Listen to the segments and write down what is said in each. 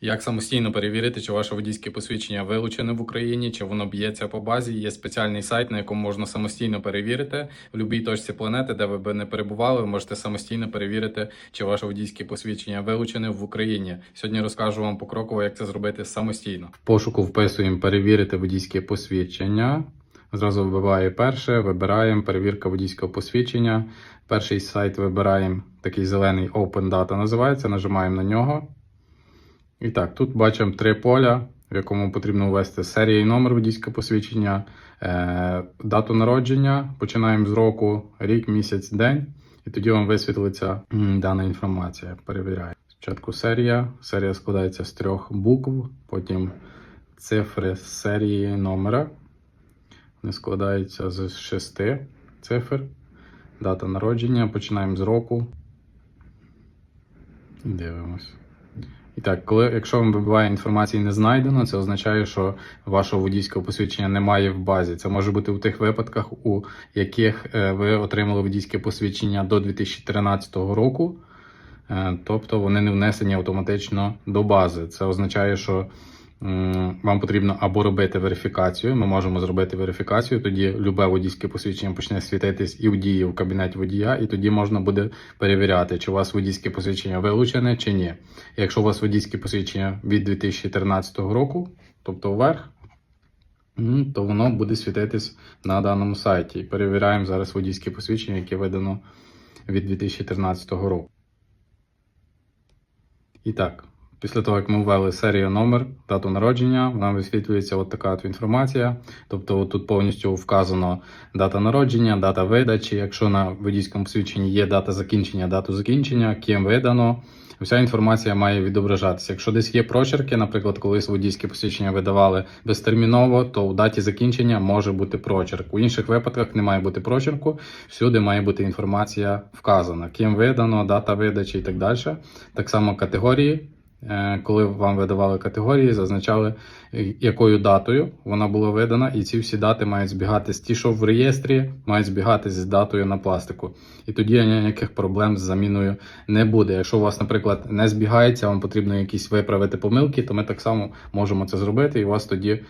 Як самостійно перевірити, чи ваше водійське посвідчення вилучене в Україні, чи воно б'ється по базі? Є спеціальний сайт, на якому можна самостійно перевірити в будь-якій точці планети, де ви би не перебували, ви можете самостійно перевірити, чи ваше водійське посвідчення вилучене в Україні. Сьогодні розкажу вам покроково, як це зробити самостійно. В пошуку вписуємо перевірити водійське посвідчення. Зразу вбиває перше, вибираємо перевірка водійського посвідчення. Перший сайт вибираємо такий зелений Open Data називається, нажимаємо на нього. І так, тут бачимо три поля, в якому потрібно ввести серія і номер водійського посвідчення, е, дату народження, починаємо з року, рік, місяць, день, і тоді вам висвітлиться дана інформація. Перевіряємо. Спочатку серія. Серія складається з трьох букв, потім цифри з серії номера. Вони складаються з шести цифр. Дата народження. Починаємо з року. Дивимось. І так, коли, якщо вам вибиває інформації не знайдено, це означає, що вашого водійського посвідчення немає в базі. Це може бути у тих випадках, у яких е, ви отримали водійське посвідчення до 2013 року, Е, тобто вони не внесені автоматично до бази. Це означає, що вам потрібно або робити верифікацію. Ми можемо зробити верифікацію. Тоді любе водійське посвідчення почне світитись і в дії в кабінеті водія, і тоді можна буде перевіряти, чи у вас водійське посвідчення вилучене чи ні. Якщо у вас водійське посвідчення від 2013 року, тобто вверх, то воно буде світитись на даному сайті. Перевіряємо зараз водійське посвідчення, яке видано від 2013 року. І так, після того, як ми ввели серію номер, дату народження, нам висвітлюється от така от інформація. Тобто тут повністю вказано дата народження, дата видачі. Якщо на водійському посвідченні є дата закінчення, дату закінчення, ким видано. Вся інформація має відображатися. Якщо десь є прочерки, наприклад, колись водійське посвідчення видавали безтерміново, то у даті закінчення може бути прочерк. У інших випадках не має бути прочерку, всюди має бути інформація вказана, ким видано, дата видачі і так далі. Так само категорії. Е, Коли вам видавали категорії, зазначали, е, якою датою вона була видана, і ці всі дати мають збігатись. Ті, що в реєстрі, мають збігатись з датою на пластику. І тоді ніяких проблем з заміною не буде. Якщо у вас, наприклад, не збігається, вам потрібно якісь виправити помилки, то ми так само можемо це зробити, і у вас тоді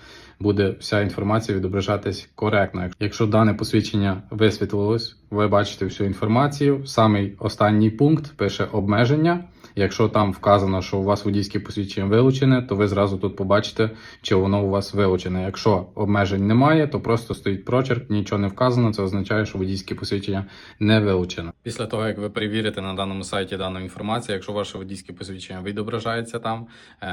буде вся інформація відображатись коректно. Якщо дане посвідчення висвітлилось, ви бачите всю інформацію. Самий останній пункт пише обмеження. Якщо там вказано, що у вас водійське посвідчення вилучене, то ви зразу тут побачите, чи воно у вас вилучене. Якщо обмежень немає, то просто стоїть прочерк, нічого не вказано. Це означає, що водійське посвідчення не вилучено. Після того, як ви перевірите на даному сайті дану інформацію, якщо ваше водійське посвідчення відображається там, е,